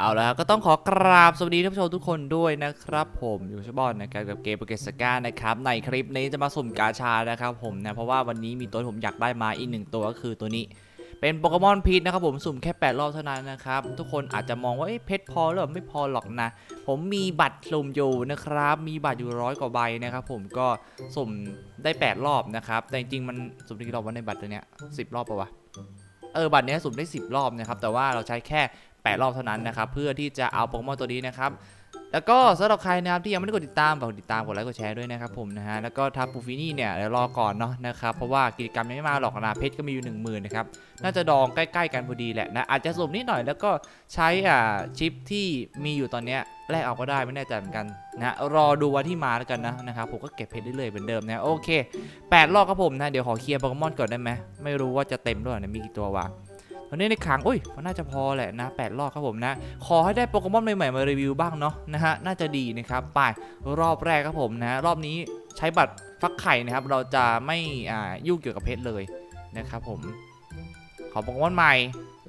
เอาละก็ต้องขอกราบสวัสดีท่านผู้ชมทุกคนด้วยนะครับ ผมอยู่ชบอนนะครับกับเกมโปเกสก้านะครับในคลิปนี้จะมาสุ่มกาชานะครับผมนะเพราะว่าวันนี้มีตัวผมอยากได้มาอีกหนึ่งตัวก็คือตัวนี้ เป็นโปเกมอนพีชนะครับผมสุ่มแค่ 8 รอบเท่านั้นนะครับทุกคนอาจจะมองว่าเอ๊ะเพชรพอหรือเปล่าไม่พอหรอกนะ ผมมีบัตรสุ่มอยู่นะครับ มีบัตรอยู่ร้อยกว่าใบนะครับผมก็สุ่มได้ 8 รอบนะครับแต่จริงๆมันสุ่มได้กี่รอบวันในบัตรตัวเนี้ยสิรอบปะวะเออบัตรเนี้ยสุ่มได้ 10 รอบนะครับแต่ว่าเราใช้แค่ 8 รอบเท่านั้นนะครับ เพื่อที่จะเอาโปเกมอนตัวนี้นะครับ แล้วก็สำหรับใครนะครับที่ยังไม่ได้กดติดตามฝากดติดตามกดไลค์กดแชร์ด้วยนะครับผมนะฮะ แล้วก็ทับปูฟินี่เนี่ยเดี๋ยวรอก่อนเนาะนะครับ เพราะว่ากิจกรรมยังไม่มาหรอกนะเพชรก็มีอยู่1 0,000นะครับ น่าจะดองใกล้ๆกันพอดีแหละนะ อาจจะสมนิดหน่อยแล้วก็ใช้อ่าชิปที่มีอยู่ตอนเนี้ยแลกเอาก็ได้ไม่แน่ใจเหมือนกันนะรอดูวันที่มาแล้วกันนะนะครับผมก็เก็บเพชรได้เลยเหมือนเดิมนะโอเค8รอบครับผมนะเดี๋ยวขอเคลียร์โปเกมอนก่อนได้ไหมไม่รู้ว่าจะเต็มด้วยนะมีกี่ตัววะ ตอนนี้ในขังอุ้ยมันน่าจะพอแหละนะแปดรอบครับผมนะ ขอให้ได้โปเกมอนใหม่ๆมารีวิวบ้างเนาะนะฮะน่าจะดีนะครับไปรอบแรกครับผมนะรอบนี้ใช้บัตรฟักไข่นะครับ เราจะไม่อ่ายุ่งเกี่ยวกับเพชรเลยนะครับผมขอโปเกมอนใหม่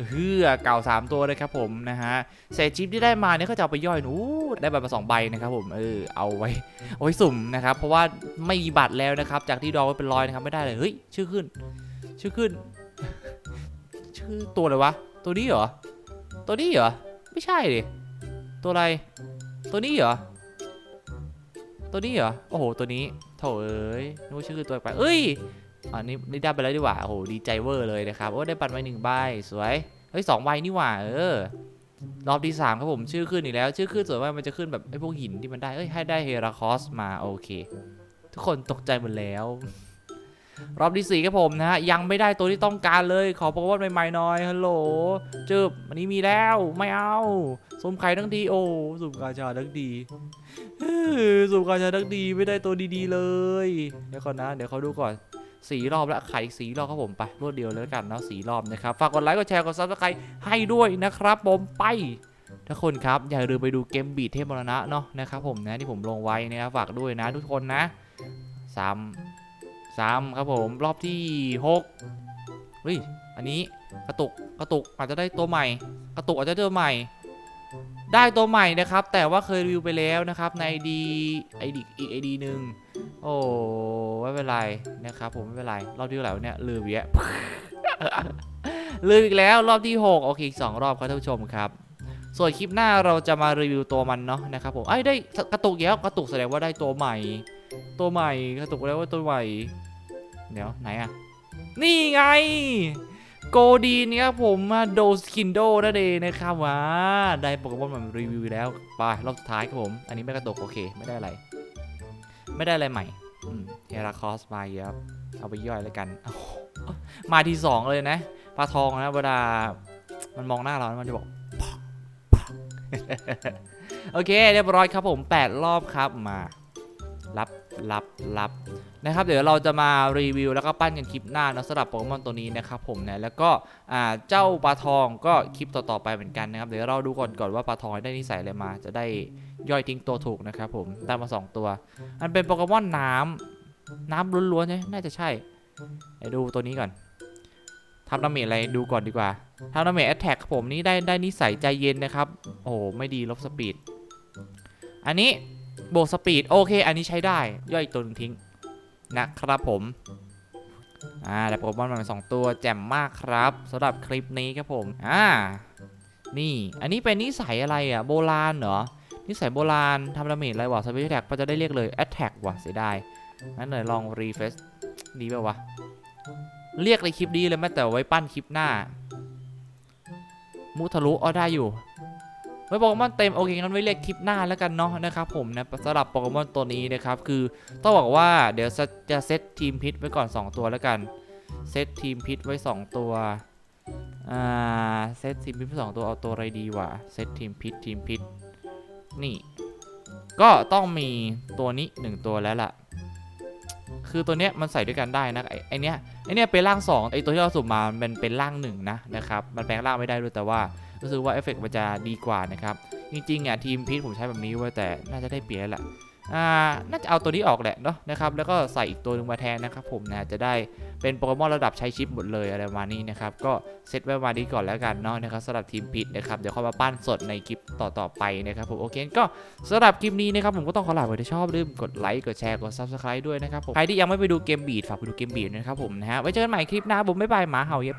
เฮือเก่า 3 ตัวเลยครับผมนะฮะเศษชิปที่ได้มาเนี่ยก็จะเอาไปย่อยหนูได้บัตรมาสองใบนะครับผมเออเอาไว้เอาไว้สุ่มนะครับ เพราะว่าไม่มีบัตรแล้วนะครับ จากที่ดองไว้เป็นร้อยนะครับไม่ได้เลยเฮ้ยชื่อขึ้น ชื่อขึ้น ชื่อตัวอะไรวะ ตัวนี้เหรอ ตัวนี้เหรอ ไม่ใช่ดิ ตัวอะไร ตัวนี้เหรอ ตัวนี้เหรอ โอ้โห ตัวนี้โถเอ้ยนึกว่าชื่อตัวไปเอ้ยอันนี้นี่ได้ไปแล้วดีกว่า โอ้โห ดีใจเวอร์เลยนะครับ โอ้ ได้ปันไปหนึ่งใบ สวย เฮ้ยสองใบนี่หว่า เออ รอบที่สามครับผม ชื่อขึ้นอีกแล้ว ชื่อขึ้นส่วนมากมันจะขึ้นแบบไอ้พวกหินที่มันได้ เอ้ย ให้ได้เฮราคอสมา โอเค ทุกคนตกใจหมดแล้ว รอบที่สี่ครับผมนะฮะ ยังไม่ได้ตัวที่ต้องการเลย ขอโปเกมอนใหม่ๆหน่อย ฮัลโหลจึบอันนี้มีแล้ว ไม่เอาสุ่มไข่ทั้งทีโอ้สุ่มกาชาทั้งดีสุ่มกาชาทั้งดีไม่ได้ตัวดีๆเลย เดี๋ยวก่อนนะ เดี๋ยวเขาดูก่อนสีรอบแล้วไข่สีรอบครับผมไปรวดเดียวเลยแล้วกันเนาะสีรอบนะครับ ฝากกดไลค์กดแชร์กดซับสไครต์ให้ด้วยนะครับผมไปทุกคนครับอย่าลืมไปดูเกมบีทเทพมรณะเนาะนะครับผมนะที่ผมลงไว้นะครับฝากด้วยนะทุกคนนะสา มสามครับผมรอบที่หกเฮ้ยอันนี้กระตุกกระตุกอาจจะได้ตัวใหม่ กระตุกอาจจะได้ตัวใหม่ ได้ตัวใหม่นะครับ แต่ว่าเคยรีวิวไปแล้วนะครับในดีไอดีอีกไอดีหนึ่งโอ้ไม่เป็นไรนะครับผมไม่เป็นไรรอบที่เท่าไหร่วเนี่ยลืมอีกแล้วลืมอีกแล้วรอบที่หกโอเคอีกสองรอบครับท่านผู้ชมครับ ส่วนคลิปหน้าเราจะมารีวิวตัวมันเนาะนะครับผมไอ้ได้กระตุกอีกแล้วกระตุกแสดงว่าได้ตัวใหม่ ตัวใหม่กระตุกแล้วว่าตัวใหม่ เดี๋ยวไหนอะนี่ไง โกดีนี่ครับผมมาโดสคินโดนั่นเองนะครับว้าได้โปเกมอนมารีวิวแล้วไปรอบสุดท้ายครับผม อันนี้ไม่กระตกโอเค ไม่ได้อะไร ไม่ได้อะไรใหม่เฮราคอสมาเยอะเอาไปย่อยแล้วกัน มาทีสองเลยนะปลาทองนะเวลามันมองหน้าเรามันจะบอกโอเค เรียบร้อยครับผม 8 รอบครับมา รับ รับรับนะครับ เดี๋ยวเราจะมารีวิวแล้วก็ปั้นกันคลิปหน้านะสำหรับโปเกมอนตัวนี้นะครับผมนะแล้วก็เจ้าปลาทองก็คลิปต่อๆไปเหมือนกันนะครับ เดี๋ยวเราดูก่อนก่อนว่าปลาทองได้นิสัยอะไรมา จะได้ย่อยทิ้งตัวถูกนะครับผมได้มา 2 ตัว อันเป็นโปเกมอนน้ำน้ำล้วนๆใช่น่าจะใช่เดี๋ยวดูตัวนี้ก่อนทำดาเมจอะไรดูก่อนดีกว่าทำดาเมจแอตแทกผมนี่ได้ได้นิสัยใจเย็นนะครับ โอ้โหไม่ดีลบสปีด อันนี้ บวกสปีดโอเค อันนี้ใช้ได้ย่อยอีกตัวหนึงทิ้งนะครับผมอ่าแต่โปเกมอนมาสองตัวแจ่มมากครับสำหรับคลิปนี้ครับผมอ่านี่ อันนี้เป็นนิสัยอะไรอะโบราณเหรอ นิสัยโบราณทำดาเมจอะไรวะสเปเชียลแท็กก็จะได้เรียกเลยแอตแทกว่ะเสียดายงั้นเลยลองรีเฟซดีป่าวะ เรียกในคลิปนี้เลยแม้แต่ไว้ปั้นคลิปหน้า มุทะลุอ๋อได้อยู่ ไว้โปเกมอนเต็มโอเคงั้นไว้เรียกคลิปหน้าแล้วกันเนาะนะครับผมนะสำหรับโปเกมอนตัวนี้นะครับคือต้องบอกว่าเดี๋ยวจะเซตทีมพิษไว้ก่อน 2 ตัวแล้วกันเซตทีมพิษไว้ 2 ตัวอ่าเซตทีมพิษไว้สองตัวเอาตัวอะไรดีวะเซตทีมพิษทีมพิษนี่ ก็ต้องมีตัวนี้ 1 ตัวแล้วล่ะ คือตัวเนี้ยมันใส่ด้วยกันได้นะไอไอเนี้ยไอเนี้ยเป็นร่าง2ไอตัวที่เราสุ่มมามันเป็นร่างหนึ่งนะนะครับมันแปลงร่างไม่ได้ด้วยแต่ว่า รู้สึกว่าเอฟเฟกต์มันจะดีกว่านะครับ จริงๆอะทีมพีทผมใช้แบบนี้ไว้แต่น่าจะได้เปรียบแหละอ่าน่าจะเอาตัวนี้ออกแหละเนาะนะครับแล้วก็ใส่อีกตัวหนึงมาแทนนะครับผมนะจะได้เป็นโปเกมอนระดับใช้ชิปหมดเลยอะไรประมาณนี้นะครับก็เซตไว้มาณนี้ก่อนแล้วกันเนาะนะครับสำหรับทีมพิษนะครับเดี๋ยวค่อยมาปั้นสดในคลิปต่อๆไปนะครับผมโอเคก็สำหรับคลิปนี้นะครับผมก็ต้องขอลาไปถ้าชอบลืมกดไลค์กดแชร์กด subscribe ด้วยนะครับผมใครที่ยังไม่ไปดูเกมบีดฝากไปดูเกมบีดนะครับผมนะฮะไว้เจอกันใหม่คลิปหน้าผมบ๊ายบายหมาเห่าเย็บ